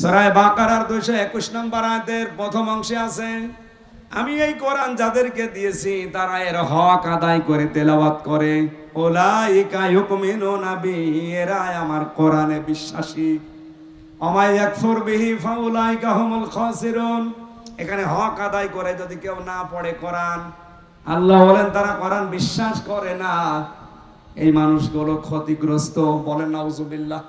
সরাই বাকারার দুইশো একুশ নম্বর আয়াতের প্রথম অংশে আছে, আমি এই কোরআন যাদেরকে দিয়েছি, তারা এর হক আদায় করে, তেলাওয়াত করে। আমার কোরআনে বিশ্বাসী। এখানে হক আদায় করে, যদি কেউ না পড়ে কোরআন, আল্লাহ বলেন, তারা কোরআন বিশ্বাস করে না। এই মানুষগুলো ক্ষতিগ্রস্ত, বলেন, নাউজুবিল্লাহ।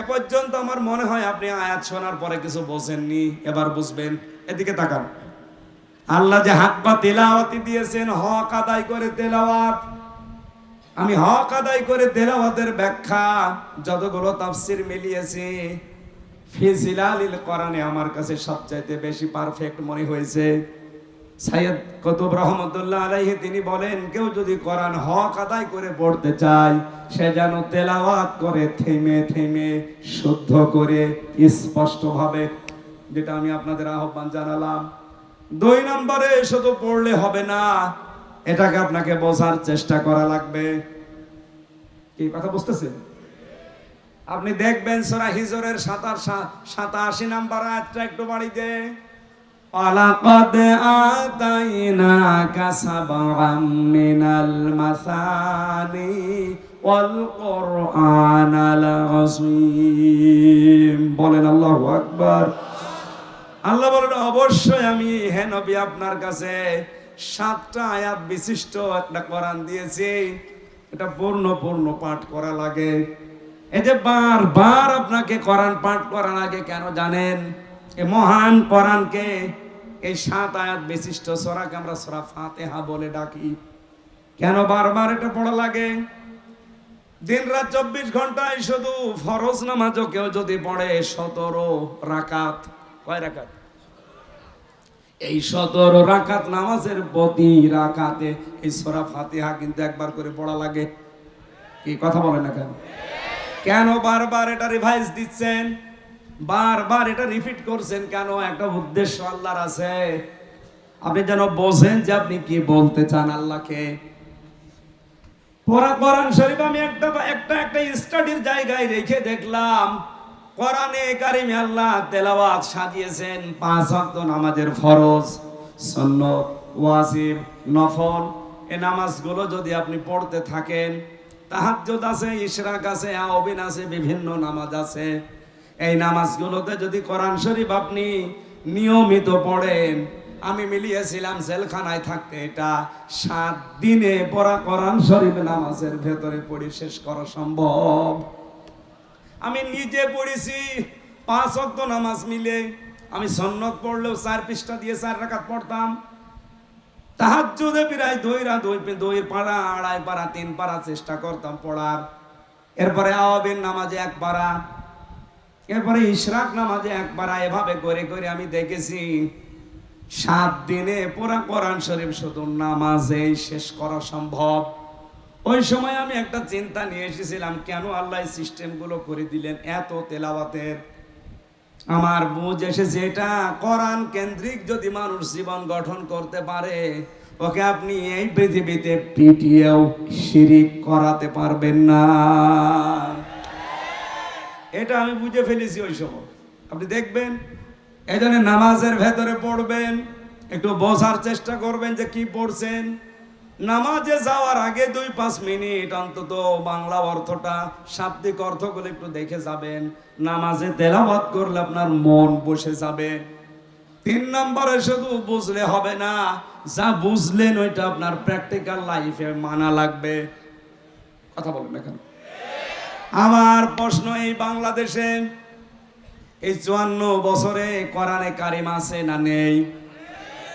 এ পর্যন্ত আমার মনে হয় আপনি আয়াত শোনার পরে কিছু বোঝেননি, এবার বুঝবেন। এদিকে তাকান। আল্লাহ যে হাক্কা তেলাওয়াতি দিয়েছেন, হক আদায় করে তেলাওয়াত। আমি হক আদায় করে তেলাওয়াতের ব্যাখ্যা যতগুলো তাফসির মিলিয়েছি ফিজিলালিল কোরআনে আমার কাছে সবচাইতে বেশি পারফেক্ট মনে হয়েছে। সাইয়দ কতুব রহমতুল্লাহ আলাইহি, তিনি বলেন, কেউ যদি কোরআন হক আদায় করে পড়তে চায়, সে যেন তেলাওয়াত করে থেমে থেমে, শুদ্ধ করে, স্পষ্টভাবে। যেটা আমি আপনাদের আহ্বান জানালাম। দুই নম্বরে, শুধু পড়লে হবে না, এটাকে আপনাকে বোঝার চেষ্টা করা লাগবে। কি, কথা বুঝতেছেন? আপনি দেখবেন সোরা হিজরের সাতার সাতাশি নাম্বার আয়াতটা একটু বাড়িতে ولقد آتيناك سبعا من المثاني والقرآن العظيم বলেন আল্লাহু আকবার আল্লাহ বলেন অবশ্যই আমি হে নবী আপনার কাছে সাতটা আয়াত বিশিষ্ট একটা কোরআন দিয়েছি এটা পূর্ণ পূর্ণ পাঠ করা লাগে এই যে বারবার আপনাকে কোরআন পাঠ করার আগে কেন জানেন মহান কোরআনকে এই সাত আয়াত বিশিষ্ট সরাকে আমরা সরা ফাতেহা বলে ডাকি। কেন বারবার এটা পড়া লাগে? দিন রাত চব্বিশ ঘন্টায় শুধু ফরজ নামাজও কেউ যদি পড়ে সতেরো রাকাত। কয় রাকাত? এই সতেরো রাকাত নামাজের প্রতি রাকাতে এই সরা ফাতিহা কিন্তু একবার করে পড়া লাগে। কি কথা বলে না কেন? কেন বারবার এটা রিভাইজ দিচ্ছেন? বারবার এটা রিপিট করছেন কেন? একটা উদ্দেশ্য আল্লাহর আছে। আপনি যেন বোঝেন যে আপনি কি বলতে চান আল্লাহকে। কোরআন শরীফ আমি একটা একটা একটা স্টাডির জায়গায় রেখে দেখলাম, কোরআনে কারিমে আল্লাহ তেলাওয়াত সাজিয়েছেন, পাঁচ ওয়াক্ত নামাজের ফরজ, সুন্নত, ওয়াজিব, নফল। এই নামাজগুলো যদি আপনি পড়তে থাকেন, তাহাজ্জুদ আছে, ইশরাক আছে আওবিন আছে, বিভিন্ন নামাজ আছে। এই নামাজগুলোতে যদি কোরআন শরীফ আপনি নিয়মিত পড়েন, আমি মিলিয়েছিলাম জেলখানায় থাকতে, এটা সাত দিনে পড়া কোরআন শরীফ নামাজের ভেতরে পড়ি শেষ করা সম্ভব। আমি নিজে পড়েছি, পাঁচ অক্ত নামাজ মিলে। আমি সন্নত পড়লেও চার পৃষ্ঠা দিয়ে চার রাখাত পড়তাম। তাহাজ্জুদে প্রায় দুই রাত দুই দুই পাড়া, আড়াই পাড়া, তিন পাড়া চেষ্টা করতাম পড়ার। এরপরে আওয়াবিন নামাজে এক পাড়া এরপরে ইশরাক নামাজে একবার এভাবে করে করে আমি দেখেছি, সাত দিনে পুরা কোরআন শরীফ শুধু নামাজেই শেষ করা সম্ভব। ওই সময় আমি একটা চিন্তা নিয়ে এসেছিলাম, কেন আল্লাহ সিস্টেমগুলো করে দিলেন এত তেলাওয়াতের? আমার বুঝ এসেছে, এটা কোরআন কেন্দ্রিক যদি মানুষ জীবন গঠন করতে পারে, ওকে আপনি এই পৃথিবীতে পিটিয়েও শিরিক করাতে পারবেন না। এটা আমি বুঝে ফেলেছি ওই সময়। আপনি দেখবেন, এই জন্য নামাজের ভেতরে পড়বেন, একটু বোঝার চেষ্টা করবেন যে কি পড়ছেন। নামাজে যাওয়ার আগে দুই পাঁচ মিনিট অন্তত বাংলা অর্থটা, শাব্দিক অর্থগুলো একটু দেখে যাবেন। নামাজে তেলাবাদ করলে আপনার মন বসে যাবে। তিন নম্বরে শুধু বুঝলে হবে না, যা বুঝলেন ওইটা আপনার প্র্যাকটিক্যাল লাইফে মানা লাগবে। কথা বলেন এখন আমার প্রশ্ন এই বাংলাদেশে এই চুয়ান্ন বছরে কোরআনে কারিম আছে না নেই?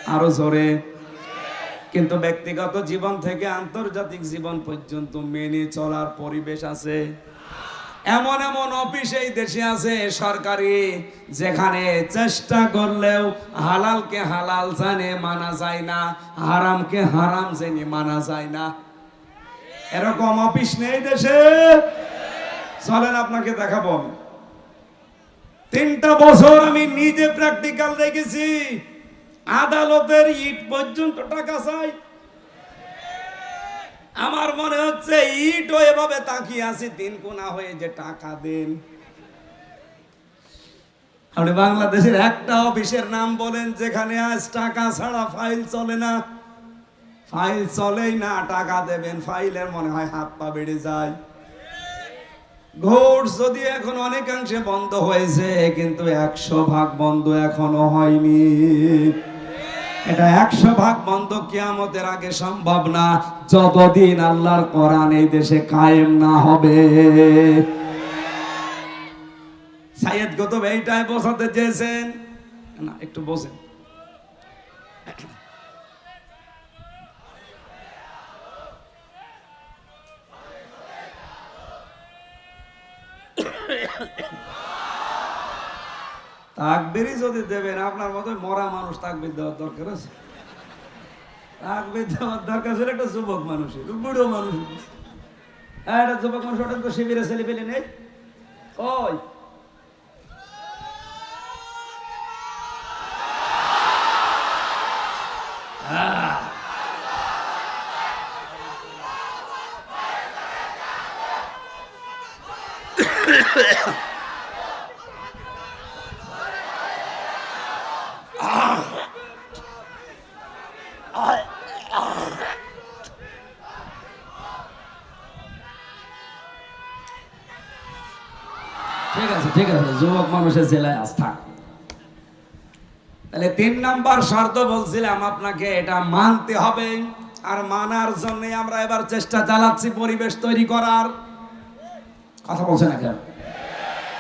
আরও জোরে। কিন্তু ব্যক্তিগত জীবন থেকে আন্তর্জাতিক জীবন পর্যন্ত মেনে চলার পরিবেশ আছে। এমন এমন অফিস এই দেশে আছে, সরকারি, যেখানে চেষ্টা করলেও হালালকে হালাল জানে, মানা যায় না। হারামকে হারাম জেনে, মানা যায় না। এরকম অফিস নেই দেশে। চলেন আপনাকে দেখাবো তিনটা বছর আমি নিজে প্র্যাকটিক্যাল দেখেছি। আদালতের ইট পর্যন্ত টাকা চাই। আমার মনে হচ্ছে ইটও এভাবে তাকিয়ে আছে তিন কোনা হয়ে যে টাকা দেন। আপনি বাংলাদেশের একটা অফিসের নাম বলেন, যেখানে আজ টাকা ছাড়া ফাইল চলে না। ফাইল চলেই না, টাকা দেবেন, ফাইলের মনে হয় হাত পা বেড়ে যায়। ঘোষ যদি এখন অনেকাংশে বন্ধ হয়েছে, কিন্তু একশো ভাগ বন্ধ এখনও হয়নি। এটা একশো ভাগ বন্ধ কিয়ামতের আগে সম্ভব না, যতদিন আল্লাহর কোরআন এই দেশে কায়েম না হবে। সাইয়েদ গতব এইটাই বসাতে চেয়েছেন। না, একটু বসেন তাকবিরই যদি দেবেন, আপনার মতো মরা মানুষ তাকবির দেওয়ার দরকার আছে। তাকবির দেওয়ার দরকার ছিল একটা যুবক মানুষের বুড়ো মানুষ। হ্যাঁ একটা যুবক মানুষ ওটা তো শিবিরে ছেলে পেলে নেই। ওই ঠিক আছে ঠিক আছে যুবক মানুষের জেলায় আজ থাক তাহলে তিন নাম্বার শর্ত বলছিলাম আপনাকে, এটা মানতে হবে। আর মানার জন্য আমরা এবার চেষ্টা চালাচ্ছি পরিবেশ তৈরি করার। কথা বলছে না কেন?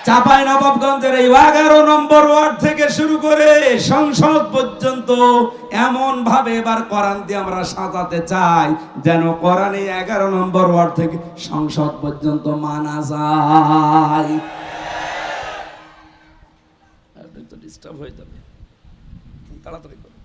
চাপাই নবাবগঞ্জের এই এগারো নম্বর ওয়ার্ড থেকে শুরু করে সংসদ পর্যন্ত এমন ভাবে এবার কোরআন দিয়ে আমরা সাজাতে চাই, যেন কোরআনে এগারো নম্বর ওয়ার্ড থেকে সংসদ পর্যন্ত মানা যায়। ডিস্টার্ব হয়ে যাবে। তাড়াতাড়ি করো।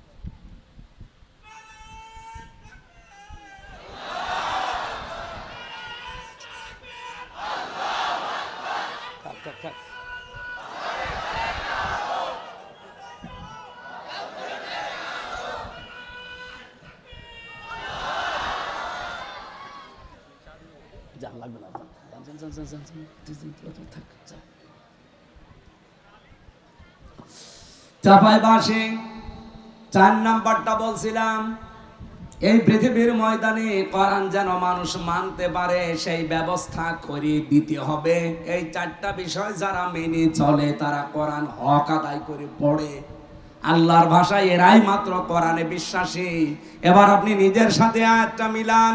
যা লাগবে না যান যান যান থাক যান চাপাই বাসে চার নাম্বারটা বলছিলাম, এই পৃথিবীর ময়দানে কোরআন যেন মানুষ মানতে পারে, সেই ব্যবস্থা করে দিতে হবে। এই চারটা বিষয় যারা মেনে চলে, তারা কোরআন হক আদায় করে পড়ে। আল্লাহর ভাষায় এরাই মাত্র কোরআনে বিশ্বাসী। এবার আপনি নিজের সাথে আয়াতটা মিলান,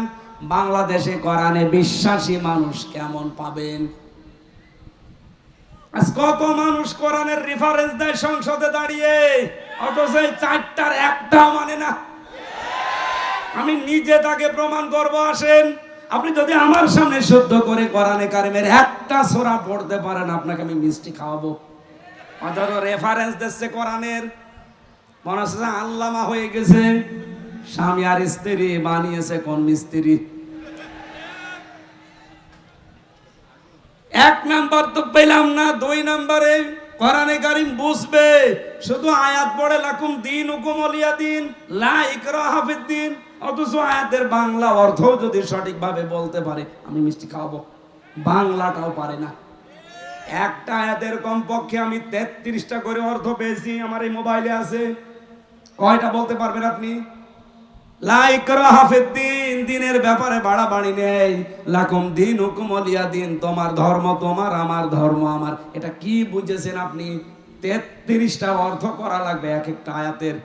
বাংলাদেশে কোরআনে বিশ্বাসী মানুষ কেমন পাবেন? আজ কত মানুষ কোরআনের রেফারেন্স দেয় সংসদে দাঁড়িয়ে? অথচ এই চারটার একটাও মানে না। আমি নিজে তাকে প্রমাণ করব, আসেন। আপনি যদি আমার সামনে শুদ্ধ করে কোরআনে কারিমের একটা সোরা পড়তে পারেন, আপনাকে আমি মিষ্টি খাওয়াবো। অথচ রেফারেন্স দিচ্ছে কোরআনের। মনে হচ্ছে আল্লামা হয়ে গেছে। স্বামী আর স্ত্রী বানিয়েছে কোন মিস্ত্রি? এক নাম্বার তো পেলাম না, দুই নাম্বারে কোরআনে কারিম বুঝবে, শুধু আয়াত পড়ে লাকুম দিন হুকুম অলিয়া দিন, লা ইকরাহা ফিদ্দিন অথচ আয়াতের বাংলা অর্থ যদি সঠিকভাবে বলতে পারে, আমি মিষ্টি খাওয়াবো। বাংলাটাও পারে না। একটা আয়াতের কমপক্ষে আমি তেত্রিশটা করে অর্থ পেয়েছি, আমার এই মোবাইলে আছে। কয়টা বলতে পারবেন আপনি? দিন দিনের ব্যাপারে বাড়াবাড়ি নেই। লাকুম দিন হুকুম অলিয়া দিন তোমার ধর্ম তোমার, আমার ধর্ম আমার। এটা কি বুঝেছেন আপনি? তেত্রিশটা অর্থ করা লাগবে এক একটা আয়াতের।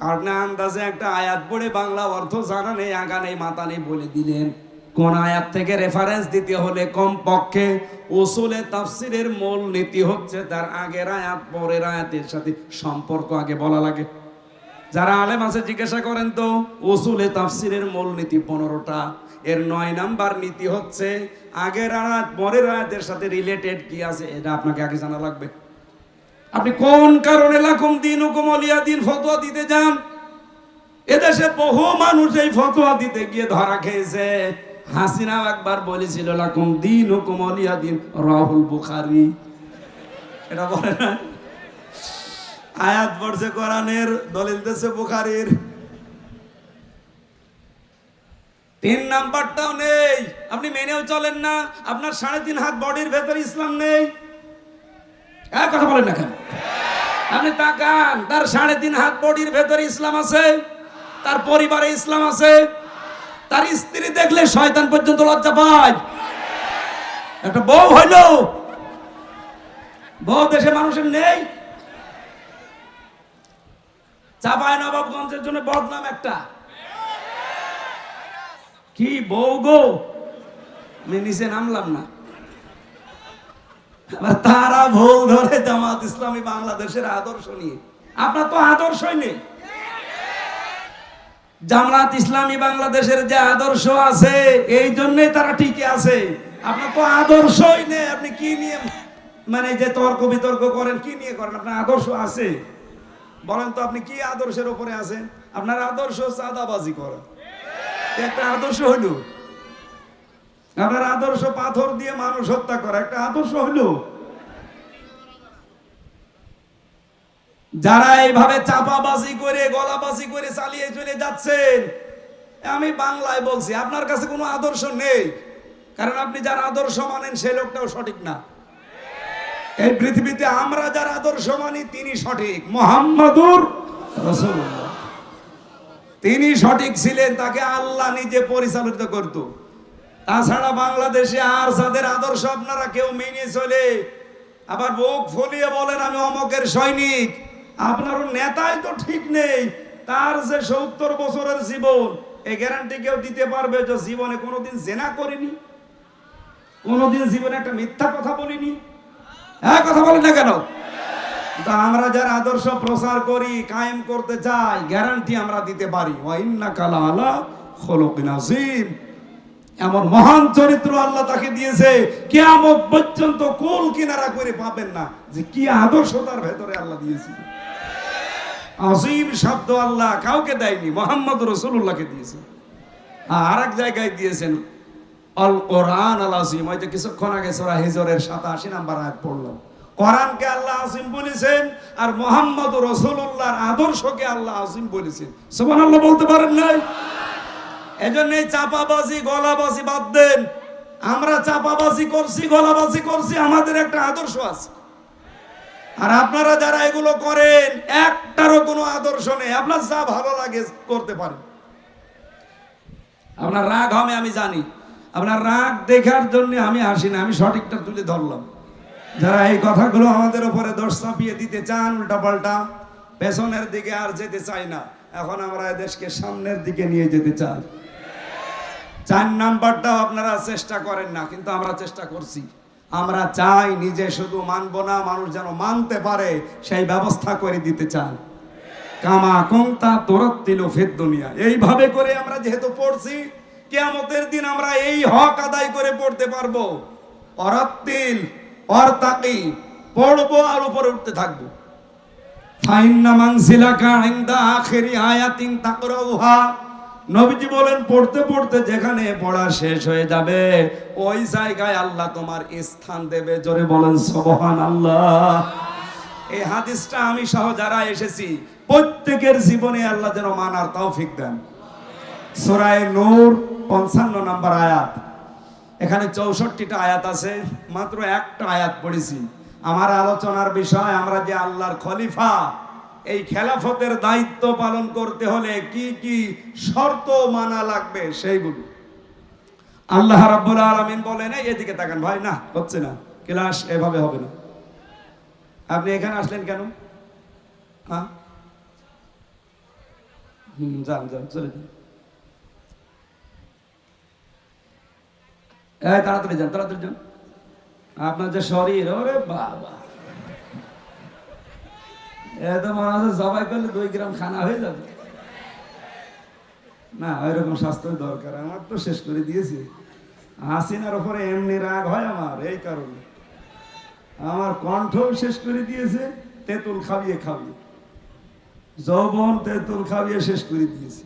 আপনি আন্দাজে একটা আয়াত পড়ে বাংলা অর্থ জানা নেই, আগা নেই, মাথা নেই বলে দিলেন। কোন আয়াত থেকে রেফারেন্স দিতে হলে কম পক্ষে উসুলে তাফসিরের মূল নীতি হচ্ছে তার আগের আয়াত, পরের আয়াতের সাথে সম্পর্ক আগে বলা লাগে। যারা আলেম আছে, জিজ্ঞাসা করেন তো, উসুলে তাফসিরের মূল নীতি পনেরোটা। এর নয় নাম্বার নীতি হচ্ছে, আগের আয়াত, পরের আয়াতের সাথে রিলেটেড কি আছে, এটা আপনাকে আগে জানা লাগবে। আপনি কোন কারণে লাকুম দিন হুকুম অলিয়া দিন ফতোয়া দিতে যান? এদেশে বহু মানুষ এই ফতোয়া দিতে গিয়ে ধরা খেয়েছে। হাসিনা একবার বলেছিল, লাকুম দিন হুকুম অলিয়া দিন রাহুল বুখারি। এটা বলে না? আয়াত পড়ছে কোরআনের, দলিল দেশে বুখারির। তিন নাম্বারটাও নেই। আপনি মেনেও চলেন না। আপনার সাড়ে তিন হাত বডির ভেতরে ইসলাম নেই। কথা বলেন না কেন? আপনি তাকান, তার সাড়ে তিন হাত বডির ভেতরে ইসলাম আছে, তার পরিবারে ইসলাম আছে, তার স্ত্রী দেখলে শয়তান পর্যন্ত লজ্জা পায়। একটা বউ হইল। বউ দেশে মানুষের নেই। চাপায় নবাবগঞ্জের জন্য বদনাম একটা। কি বউ গো? আমি নিচে নামলাম না। তারা ভুল ধরে জামাত ইসলামী বাংলাদেশের আদর্শ নিয়ে। আপনার তো আদর্শই নেই। জামাত ইসলামী বাংলাদেশের যে আদর্শ আছে, এই জন্যই তারা টিকে আছে। আপনার তো আদর্শই নেই। আপনি কি নিয়ে মানে যে তর্ক বিতর্ক করেন, কি নিয়ে করেন? আপনার আদর্শ আছে। বলেন তো আপনি কি আদর্শের উপরে আছেন? আপনার আদর্শ চাঁদাবাজি করা। একটা আদর্শ হইল আপনার আদর্শ পাথর দিয়ে মানুষ হত্যা করা। একটা আদর্শ হইল যারা এইভাবে চাপাবাজি করে, গলাবাজি করে চালিয়ে চলে যাচ্ছেন, আমি বাংলায় বলছি, আপনার কাছে কোনো আদর্শ নেই। কারণ আপনি যার আদর্শ মানেন সেই লোকটাও সঠিক না। এই পৃথিবীতে আমরা যার আদর্শ মানি, তিনি সঠিক। মোহাম্মদুর তিনি সঠিক ছিলেন, তাকে আল্লাহ নিজে পরিচালিত করত। তাছাড়া বাংলাদেশে আর যাদের আদর্শ আপনারা কেউ মেনে চলে। আবার বুক ফুলিয়ে বলেন, আমি অমকের সৈনিক। আপনার নেতাই তো ঠিক নেই। তার যে সত্তর বছরের জীবন এই গ্যারান্টি কেউ দিতে পারবে যে জীবনে কোনোদিন জেনা করিনি। কোনোদিন জীবনে একটা মিথ্যা কথা বলিনি। হ্যাঁ কথা বলেন না কেন? আমরা যারা আদর্শ প্রচার করি, কায়েম করতে চাই গ্যারান্টি আমরা দিতে পারি। এমন মহান চরিত্র আল্লাহ তাকে দিয়েছে, কিয়ামত পর্যন্ত কোল কিনারা করে পাবেন না। যে কি আদর্শ তার ভেতরে আল্লাহ দিয়েছে। আজিম শব্দ আল্লাহ কাউকে দেয়নি, মোহাম্মদ রসুল্লাহকে দিয়েছে। আর এক জায়গায় দিয়েছেন অল কোরআন আল আজিম হয়তো কিছুক্ষণ আগে সোরা হিজরের সাতাশি নাম্বার আয়াত পড়লাম। কোরআনকে আল্লাহ আজিম বলেছেন আর মোহাম্মদ রসুল্লাহর আদর্শকে আল্লাহ আজিম বলেছেন। সোমান আল্লাহ বলতে পারেন নাই? এজন্য এই চাপাবাজি, গলাবাজি বাদ দেন। আমরা চাপাবাজি করছি, গলাবাজি করছি, আমাদের একটা আদর্শ আছে। আর আপনারা যারা এগুলো করেন, একটারও কোনো আদর্শ নেই। আপনার যা ভালো লাগে করতে পারেন। আপনার রাগ হবে, আমি জানি। আপনার রাগ দেখার জন্য আমি আসি না আমি সঠিকটা তুলে ধরলাম। যারা এই কথাগুলো আমাদের উপরে দোষ চাপিয়ে দিতে চান উল্টা পাল্টা পেছনের দিকে আর যেতে চাই না। এখন আমরা দেশকে সামনের দিকে নিয়ে যেতে চাই। চার নাম্বারটাও আপনারা চেষ্টা করেন না, কিন্তু আমরা চেষ্টা করছি। আমরা চাই নিজে শুধু মানব না, মানুষ যেন মানতে পারে, সেই ব্যবস্থা করে দিতে চান। কামা কুংতা তোরত্তিল ফেদ দুনিয়া। এইভাবে করে আমরা যেহেতু পড়ছি কেয়ামতের দিন আমরা এই হক আদায় করে পড়তে পারব। অরাত্তিল, অর্তাকি, পড়ব আর উপরে উঠতে থাকব। যেখানে পড়া শেষ হয়ে যাবে, ওই জায়গায় আল্লাহ তোমার স্থান দেবে। জোরে বলেন এই হাদিসটা আমি সহ যারা এসেছি, প্রত্যেকের জীবনে আল্লাহ যেন মানার তৌফিক দেন। সূরায়ে নূর, পঞ্চান্ন নম্বর আয়াত। এখানে চৌষট্টিটা আয়াত আছে, মাত্র একটা আয়াত পড়েছি। আমার আলোচনার বিষয়, আমরা যে আল্লাহর খলিফা, এই খেলাফতের দায়িত্ব পালন করতে হলে কি কি শর্ত মানা লাগবে সেইগুলো। আল্লাহ রাব্বুল আলামিন বলেন, "এই এদিকে তাকান ভাই, না, হচ্ছে না, ক্লাস এভাবে হবে না। আপনি এখানে আসলেন কেন? হ্যাঁ? হুম, যান যান, চলে যান। এই তাড়াতাড়ি যান তাড়াতাড়ি যান। আপনার যে শরীর, ওরে বাবা। এত মনে হচ্ছে করলে দুই গ্রাম খানা হয়ে যাবে। না স্বাস্থ্য দরকার, আমার তো শেষ করে দিয়েছি। হাসিনার উপরে এমনি রাগ হয় আমার, এই কারণে। আমার কণ্ঠ শেষ করে দিয়েছে, তেঁতুল খাবিয়ে খাবিয়ে। যৌবন তেঁতুল খাবিয়ে শেষ করে দিয়েছে।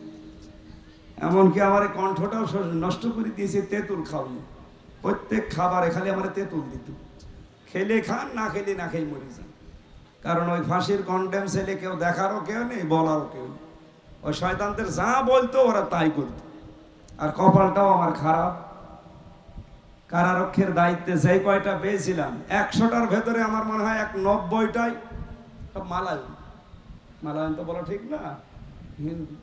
এমনকি আমার কণ্ঠটাও নষ্ট করে দিয়েছে, তেঁতুল খাবিয়ে। প্রত্যেক খাবারে খালি আমার তেঁতুল দিত। খেলে খান, না খেলে না খেয়ে মরে যান। কারণ ওই ফাঁসির কন্ডেম ছেলে কেউ দেখারও কেউ নেই, বলারও কেউ নেই। ওই শয়তানদের যা বলতো ওরা তাই করতো। আর কপালটাও আমার খারাপ। কারারক্ষের দায়িত্বে যেই কয়টা পেয়েছিলাম, একশোটার ভেতরে আমার মনে হয় এক নব্বইটাই সব মালায়ন। মালায়ন তো বলা ঠিক না, হিন্দি।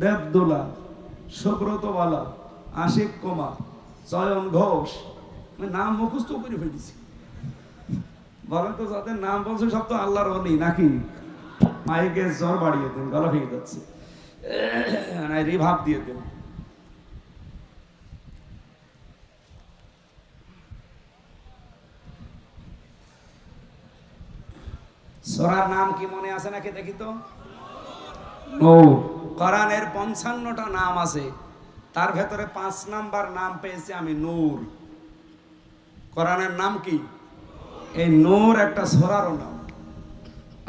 দেবদুলা সুব্রত বালা আশিক কুমার চয়ন ঘোষ। নাম মুখস্থ করে ফেলেছি। বলেন তো যাদের নাম বলছে সব তো আল্লাহর অলি নাকি? মাইকে জ্বর বাড়িয়ে দেন গলা ভেঙে যাচ্ছে। রিভাব দিয়ে দেন। সোরার নাম কি মনে আছে নাকি দেখি তো? নূর। কোরআনের পঞ্চান্নটা নাম আছে। তার ভেতরে পাঁচ নাম্বার নাম পেয়েছি আমি নূর। কোরআনের নাম কি? এই নূর একটা সোরারও নাম।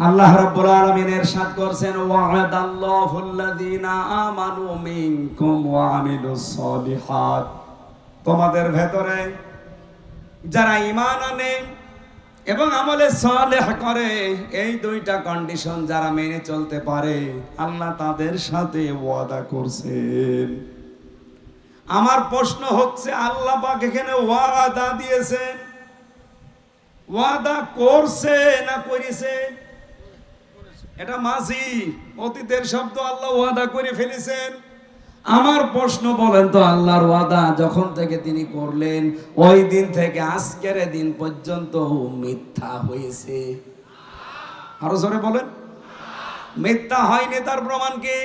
আল্লাহ রাব্বুল আলামিন ইরশাদ করছেন ওয়া'দাল্লাহুল্লাযীনা আমানু মিনকুম ওয়া আমিলুস সলিহাত। তোমাদের ভেতরে যারা ঈমান আনে এবং আমলে সালেহ করে, এই দুইটা কন্ডিশন যারা মেনে চলতে পারে, আল্লাহ তাদের সাথে ওয়াদা করছেন। আমার প্রশ্ন হচ্ছে, আল্লাহ পাক এখানে ওয়াদা দিয়েছেন ওয়াদা করছে না করেছে? এটা মাঝি, অতীতের শব্দ আল্লাহ ওয়াদা করে ফেলেছেন। আমার প্রশ্ন বলেন তো, আল্লাহর ওয়াদা যখন থেকে তিনি করলেন, ওই দিন থেকে আজকের দিন পর্যন্ত মিথ্যা হয়েছে। আরও জোরে বলেন। মিথ্যা হয়নি তার প্রমাণ কি?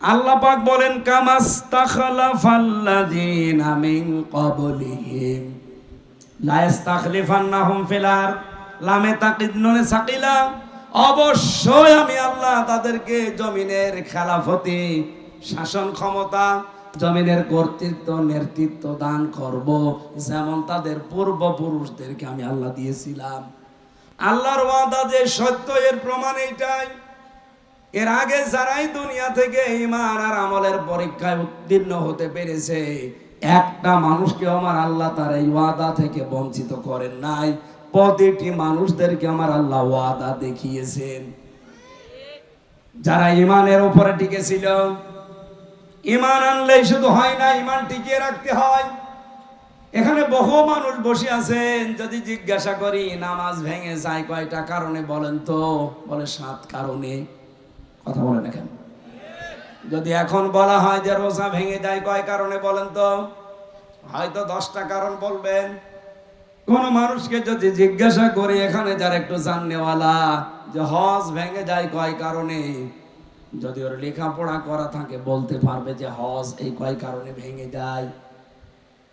আল্লাহ পাক বলেন, কামাস্তাখলাফাল্লাযীনা অবশ্যই আমি আল্লাহ তাদেরকে জমিনের খেলাফতি, শাসন ক্ষমতা, জমিনের কর্তৃত্ব, নেতৃত্ব দান করব, যেমন তাদের পূর্বপুরুষদেরকে আমি আল্লাহ দিয়েছিলাম। আল্লাহর ওয়াদা যে সত্য, এর প্রমাণ এইটাই। এর আগে যারাই দুনিয়া থেকে ইমান আর আমলের পরীক্ষায় উত্তীর্ণ হতে পেরেছে, একটা মানুষকে আমার আল্লাহ তার এই ওয়াদা থেকে বঞ্চিত করেন নাই। প্রতিটি মানুষদেরকে আমার আল্লাহ ওয়াদা দেখিয়েছেন। যারা ইমানের উপরে টিকেছিল ইমান আনলেই শুধু হয় না ইমান টিকিয়ে রাখতে হয়। এখানে বহু মানুষ বসে আছেন, যদি জিজ্ঞাসা করি, নামাজ ভেঙে যায় কয়টা কারণে বলেন তো? বলে সাত কারণে। কথা বলে না কেন? যদি এখন বলা হয় যে রোজা ভেঙে যায়, কয় কারণে বলেন তো? হয়তো দশটা কারণ বলবেন। কোন মানুষকে যদি জিজ্ঞাসা করি, এখানে যার একটু জাননেওয়ালা, যে হজ ভেঙে যায় কয় কারণে? যদি ওর লেখাপড়া করা থাকে, বলতে পারবে যে হজ এই কয় কারণে ভেঙে যায়।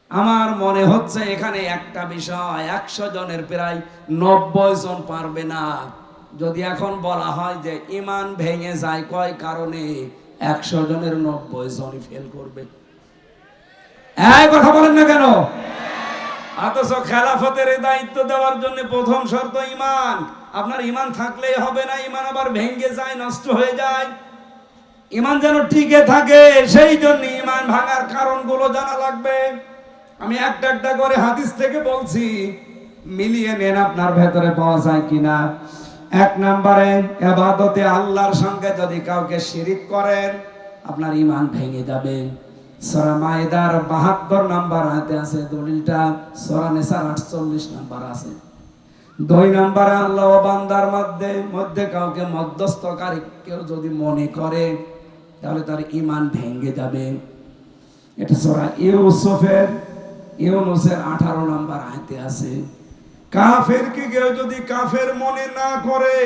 আমার মনে হচ্ছে এখানে একটা বিষয়, একশো জনের প্রায় নব্বই জন পারবে না। যদি এখন বলা হয় যে ইমান ভেঙে যায়, কয় কারণে? একশো জনের নব্বই জনই ফেল করবে। কথা বলেন না কেন? অথচ খেলাফতের দায়িত্ব দেওয়ার জন্য প্রথম শর্ত ইমান। আপনার ইমান থাকলেই হবে না, ইমান আবার ভেঙে যায়, নষ্ট হয়ে যায়। ইমান যেন টিকে থাকে, সেই জন্য ইমান ভাঙার কারণগুলো জানা লাগবে। আমি একটা একটা করে হাদিস থেকে বলছি, মিলিয়ে নেন আপনার ভেতরে পাওয়া যায় কিনা। এক নম্বরে, এবাদতে আল্লাহর সঙ্গে যদি কাউকে শিরিক করেন, আপনার ইমান ভেঙে যাবে। সরা মায়েদার বাহাত্তর নাম্বার হাতে আছে, দলিলটা সরা নেসার আটচল্লিশ নাম্বার আছে। দুই নাম্বারে, আল্লাহ বান্দার মধ্যে মধ্যে কাউকে মধ্যস্থকারী কেউ যদি মনে করে, তাহলে তার ইমান ভেঙে যাবে। এটা সরা ইউসুফের, ইউনুসের আঠারো নাম্বার আয়তে আছে। কাফের কি কেউ যদি কাফের মনে না করে,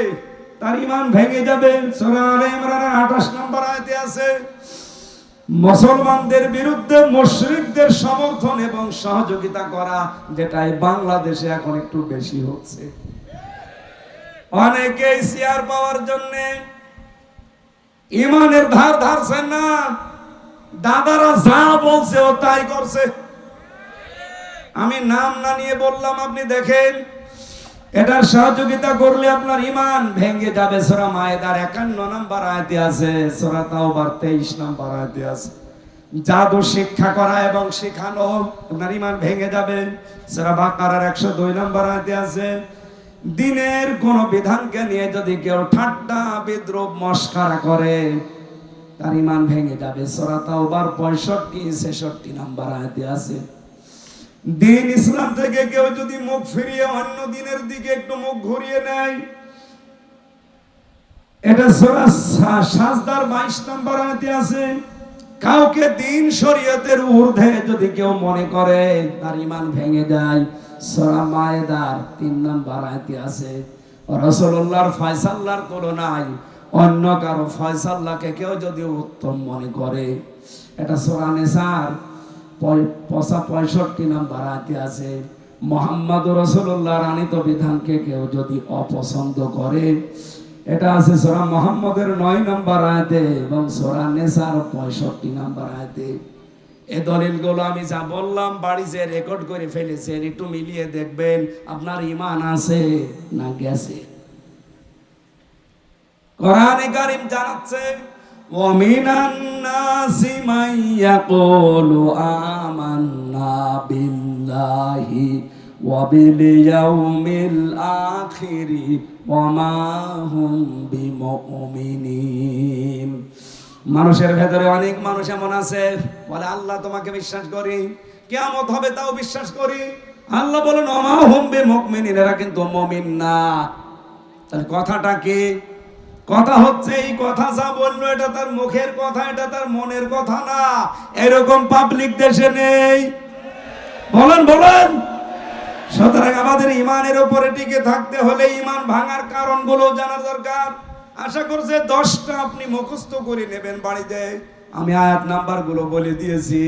তার ইমান ভেঙে যাবে। 28 নম্বর আয়াতে আছে, মুসলমানদের বিরুদ্ধে মুশরিকদের সমর্থন এবং সহযোগিতা করা, যেটাই বাংলাদেশে এখন একটু বেশি হচ্ছে। অনেকেই শেয়ার পাওয়ার জন্য ইমানের ধার ধারছেন না। দাদারা যা বলছে ও তাই করছে। আমি নাম না নিয়ে বললাম, আপনি দেখেন, এটার সহযোগিতা করলে আপনার ইমান ভেঙে যাবে। সোরা মায়েদার একান্ন নাম্বার আয়তে আছে, সোরা তাওবার তেইশ নাম্বার আয়তে আছে। জাদু শিক্ষা করা এবং শেখানো, আপনার ইমান ভেঙে যাবে। সোরা বাকারার একশো দুই নাম্বার আয়তে আছে, দিনের কোন বিধানকে নিয়ে যদি কেউ ঠাট্টা, বিদ্রুপ, মস্কারা করে, তার ইমান ভেঙে যাবে। সোরা তাওবার পঁয়ষট্টি, ছেষট্টি নাম্বার আয়তে আছে। দিন ইসলাম থেকে কেউ যদি মুখ ফিরিয়ে অন্য দিনের দিকে একটু মুখ ঘুরিয়ে নেয়, এটা সাজদার 22 নম্বর আয়াতে আছে, কাউকে দিন শরীয়তের ঊর্ধ্বে যদি কেউ মনে করে তার ইমান ভেঙে যায় মায়েদার 3 নম্বর আয়াতে আছে, রাসূলুল্লাহর ফয়সালার তুলনায় অন্য কারও ফয়সালাকে কেউ যদি উত্তম মনে করে, এটা সূরা পঁয়- পঁচা পঁয়ষট্টি নাম্বার আয়াতে আছে মোহাম্মদ রসুল্লাহ রানিত বিধানকে কেউ যদি অপছন্দ করে, এটা আছে সোরা মোহাম্মদের নয় নম্বর আয়াতে এবং সোরা নেসার পঁয়ষট্টি নম্বর আয়াতে। এ দলিলগুলো আমি যা বললাম বাড়িতে রেকর্ড করে ফেলেছেন, একটু মিলিয়ে দেখবেন আপনার ইমান আছে না গেছে। কোরআনে কারিম জানাচ্ছে ومن الناس من يقول آمنا بالله وباليوم الآخر وما هم بمؤمنين মানুষের ভেতরে অনেক মানুষ এমন আছে বলে আল্লাহ তোমাকে বিশ্বাস করি কেমত হবে তাও বিশ্বাস করি আল্লাহ বলেন অমা হুম্বে মুমিনিন এরা কিন্তু মুমিন না তাহলে কথাটা কি কথা হচ্ছে, এই কথা যা বলল, এটা তার মুখের কথা, এটা তার মনের কথা না। এরকম পাবলিক দেশে নেই। বলেন বলেন। সুতরাং আমাদের ইমানের উপরে টিকে থাকতে হলে ইমান ভাঙার কারণগুলো জানা দরকার। আশা করছে দশটা আপনি মুখস্থ করে নেবেন বাড়িতে। আমি আয়াত নাম্বারগুলো বলে দিয়েছি।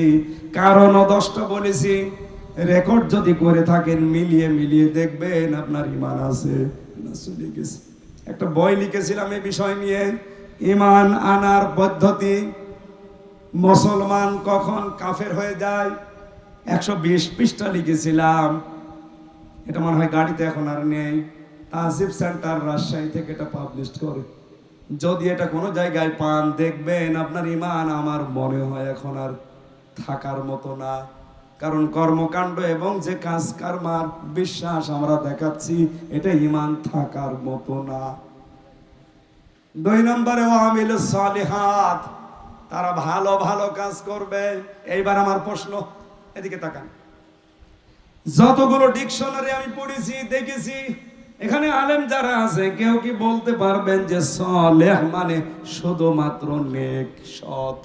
কারণও দশটা বলেছি। রেকর্ড যদি করে থাকেন, মিলিয়ে মিলিয়ে দেখবেন আপনার ইমান আছে না চলে গেছে। একটা বই লিখেছিলাম এই বিষয় নিয়ে, ইমান আনার পদ্ধতি, মুসলমান কখন কাফের হয়ে যায়? একশো বিশ পৃষ্ঠা লিখেছিলাম। এটা মনে হয় গাড়িতে এখন আর নেই। তাহসিব সেন্টার রাজশাহী থেকে এটা পাবলিশ করে। যদি এটা কোনো জায়গায় পান, দেখবেন আপনার ইমান আমার মনে হয় এখন আর থাকার মতো না। কারণ কর্মকাণ্ড এবং যে কাজ কারমার বিশ্বাস আমরা দেখাচ্ছি, এটা ইমান থাকার মতো না। দুই নম্বরে ওয়ামিল সালিহাত। তারা ভালো ভালো কাজ করবে। এইবার আমার প্রশ্ন, এদিকে তাকান। যতগুলো ডিকশনারি আমি পড়েছি, দেখেছি, এখানে আলেম যারা আছে, কেউ কি বলতে পারবেন যে সলেহ মানে শুধুমাত্র নেক সৎ?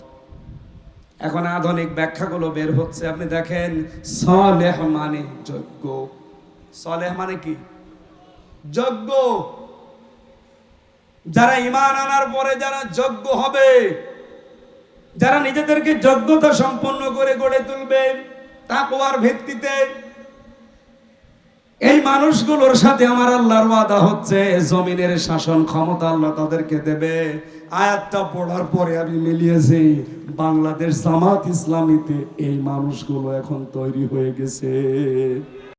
এখন আধুনিক ব্যাখ্যাগুলো বের হচ্ছে। আপনি দেখেন, সলেহ মানে যোগ্য। সলেহ মানে কি? যোগ্য। যারা ইমান আনার পরে যারা যোগ্য হবে, যারা নিজেদেরকে যোগ্যতা সম্পন্ন করে গড়ে তুলবে, তাকওয়ার ভিত্তিতে এই মানুষগুলোর সাথে আমার আল্লাহর ওয়াদা হচ্ছে, জমিনের শাসন ক্ষমতা আল্লাহ তাদেরকে দেবে। আয়াতটা পড়ার পরে আমি মিলিয়েছি বাংলাদেশ জামাত ইসলামীতে এই মানুষগুলো এখন তৈরি হয়ে গেছে।